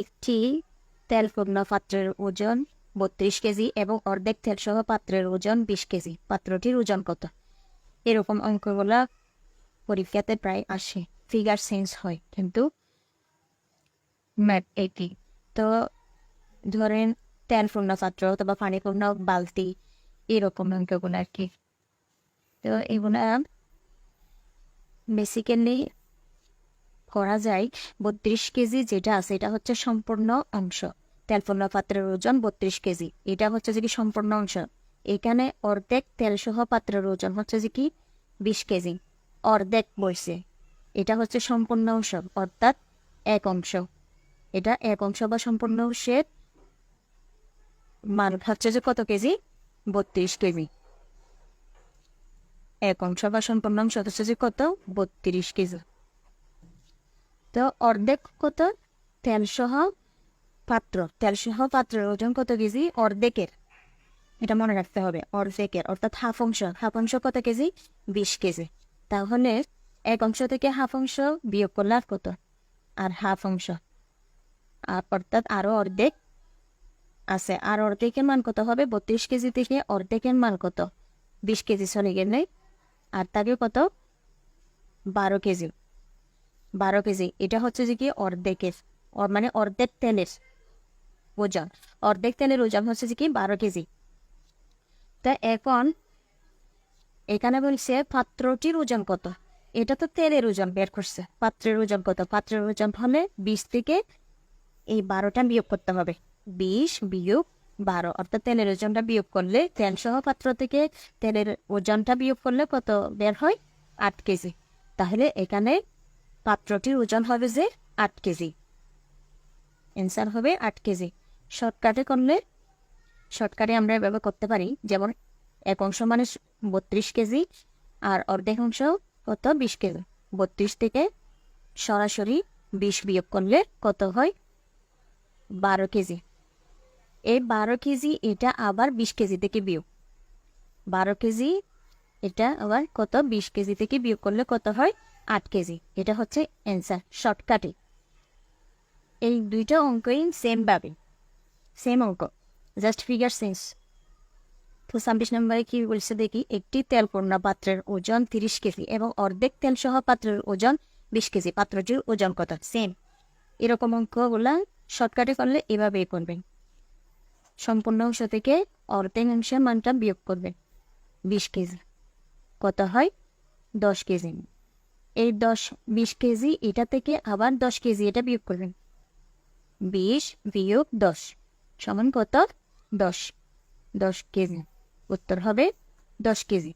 একটি তেলপূর্ণ পাত্রের ওজন বত্রিশ কেজি এবং অর্ধেক তেলসহ পাত্রের ওজন বিশ কেজি। পাত্রটির ওজন কত? এরকম অঙ্কগুলা পরীক্ষাতে প্রায় আসে। ফিগার সেন্স হয়, কিন্তু ম্যাথ একই তো ধরেন তেলপূর্ণ পাত্র অথবা পানিপূর্ণ বালতি, এরকম অঙ্কগুলো আর কি। তো এগুলা বেসিক্যালি করা যায় বত্রিশ কেজি যেটা আছে, এটা হচ্ছে সম্পূর্ণ অংশ। তেলপূর্ণ পাত্রের ওজন বত্রিশ কেজি। এটা হচ্ছে যে কি সম্পূর্ণ অংশ। এখানে অর্ধেক তেলসহ পাত্রের ওজন হচ্ছে যে কি বিশ কেজি। অর্ধেক বইছে। এটা হচ্ছে সম্পূর্ণ অংশ, অর্থাৎ এক অংশ। এটা এক অংশ বা সম্পূর্ণ অংশের মান হচ্ছে যে কত কেজি? বত্রিশ কেজি। এক অংশ বা সম্পূর্ণ অংশ হচ্ছে যে কত? বত্রিশ কেজি। তো অর্ধেক কত? তেলসহ পাত্র। তেলসহ পাত্রের ওজন কত কেজি? অর্ধেকের। এটা মনে রাখতে হবে, অর্ধেকের। অর্থাৎ হাফ অংশ। হাফ অংশ কত কেজি? বিশ কেজি। তাহলে এক অংশ থেকে হাফ অংশ বিয়োগ করলে আর কত? আর হাফ অংশ। আর অর্থাৎ আরও অর্ধেক আছে। আর অর্ধেকের মান কত হবে? বত্রিশ কেজি থেকে অর্ধেকের মান কত? বিশ কেজি চলে গেলে। আর তাকে কত? বারো কেজি। বারো কেজি। এটা হচ্ছে যে কি অর্ধেকের মানে অর্ধেক তেলের ওজন। অর্ধেক তেলের ওজন হচ্ছে যে কি বারো কেজি। তা এখন এখানে বলছে পাত্রটির ওজন কত? এটা তো তেলের ওজন বের করছে। পাত্রের ওজন কত? পাত্রের ওজন হলে বিশ থেকে এই বারোটা বিয়োগ করতে হবে। বিশ বিয়োগ বারো। অর্থাৎ তেলের ওজনটা বিয়োগ করলে তেল সহ পাত্র থেকে তেলের ওজনটা বিয়োগ করলে কত বের হয়? আট কেজি। তাহলে এখানে পাত্রটির ওজন হবে যে আট কেজি। অ্যান্সার হবে আট কেজি। শর্টকাটে করলে, শর্টকাটে আমরা এভাবে করতে পারি, যেমন এক অংশ মানে বত্রিশ কেজি আর অর্ধেক অংশ কত বিশ কেজি। বত্রিশ থেকে সরাসরি বিশ বিয়োগ করলে কত হয়? বারো কেজি। এই বারো কেজি এটা আবার বিশ কেজি থেকে বিয়োগ। বারো কেজি এটা আবার কত? বিশ কেজি থেকে বিয়োগ করলে কত হয়? আট কেজি। এটা হচ্ছে অ্যান্সার শর্টকাটে এই দুইটা অঙ্কই সেম ভাবে সেম অঙ্ক। জাস্ট ফিগার সেন্স তো ছাব্বিশ নম্বরে কি বলছে দেখি? একটি তেলপূর্ণ পাত্রের ওজন তিরিশ কেজি এবং অর্ধেক তেল সহ পাত্রের ওজন বিশ কেজি। পাত্রটির ওজন কত? সেম এরকম অঙ্কগুলা শর্টকাটে করলে এভাবেই করবেন সম্পূর্ণ অংশ থেকে অর্ধেক অংশের মানটা বিয়োগ করবেন বিশ কেজি। কত হয়? দশ কেজি। এই দশ, বিশ কেজি, এটা থেকে আবার দশ কেজি এটা বিয়োগ করবেন। বিশ বিয়োগ দশ সমান কত? দশ। দশ কেজি। উত্তর হবে দশ কেজি।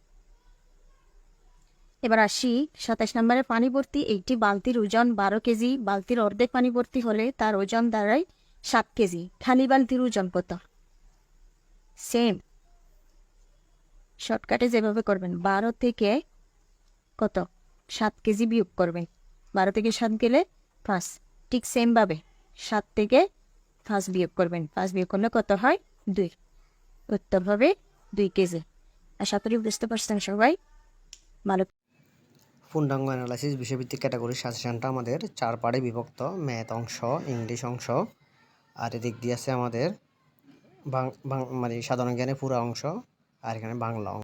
এবার আসি সাতাশ নম্বরে পানি ভর্তি। একটি বালতির ওজন বারো কেজি। বালতির অর্ধেক পানি ভর্তি হলে তার ওজন দাঁড়ায় সাত কেজি। খালি বালতির ওজন কত? সেম। শর্টকাটে যেভাবে করবেন, বারো থেকে কত? সাত কেজি বিয়োগ করবেন। বারো থেকে সাত গেলে পাঁচ। ঠিক সেমভাবে সাত থেকে পাঁচ বিয়োগ করবেন। পাঁচ বিয়োগ করলে কত হয়? দুই। উত্তর হবে দুই কেজি। আশা করি বুঝতে পারছেন সবাই। ভালো পূর্ণাঙ্গ অ্যানালাইসিস বিষয়ভিত্তিক ক্যাটাগরি সাজেশনটা আমাদের চার পার্টে বিভক্ত। ম্যাথ অংশ ইংলিশ অংশ। আর এদিক দিয়ে আছে আমাদের মানে সাধারণ জ্ঞানের পুরো অংশ। আর এখানে বাংলা